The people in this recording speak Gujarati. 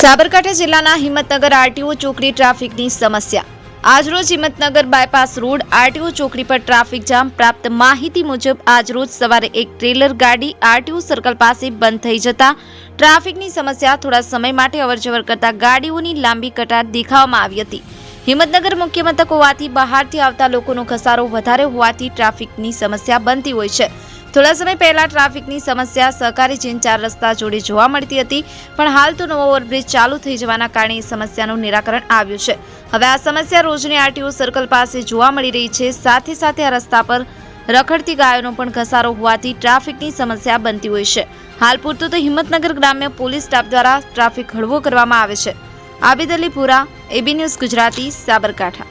સાબરકાંઠા જિલ્લાના હિંમતનગર આરટીઓ ચોકડી ટ્રાફિકની સમસ્યા. આજરોજ હિંમતનગર બાયપાસ રોડ આરટીઓ ચોકડી પર ટ્રાફિક જામ પ્રાપ્ત માહિતી મુજબ આજરોજ સવારે એક ટ્રેલર ગાડી આરટીઓ સર્કલ પાસે બંધ થઈ જતા ટ્રાફિકની સમસ્યા થોડા સમય માટે અવરજવર કરતા ગાડીઓની લાંબી કટાર દેખાવામાં આવી હતી. હિંમતનગર મુખ્ય મથક હોવાથી બહારથી આવતા લોકોનો ઘસારો વધારે હોવાથી ટ્રાફિકની સમસ્યા બનતી હોય છે. થોડા સમય પહેલા ટ્રાફિકની સમસ્યા, સહકારી ચીન ચાર રસ્તા જોડે જોવા મળતી હતી, પણ હાલ તો નવો ઓવરબ્રિજ ચાલુ થઈ જવાના કારણે સમસ્યાનું નિરાકરણ આવ્યું છે. હવે આ સમસ્યા રોજની આરટીઓ સર્કલ પાસે જોવા મળી રહી છે. સાથે સાથે આ રસ્તા પર રખડતી ગાયોનો પણ ઘસારો હોવાથી ટ્રાફિકની સમસ્યા બનતી હોય છે. હાલ પૂરતું તો હિંમતનગર ગ્રામ્ય પોલીસ સ્ટાફ દ્વારા ટ્રાફિક હળવો કરવામાં આવે છે. Abid Alipura AB news Gujarati, Sabarkantha.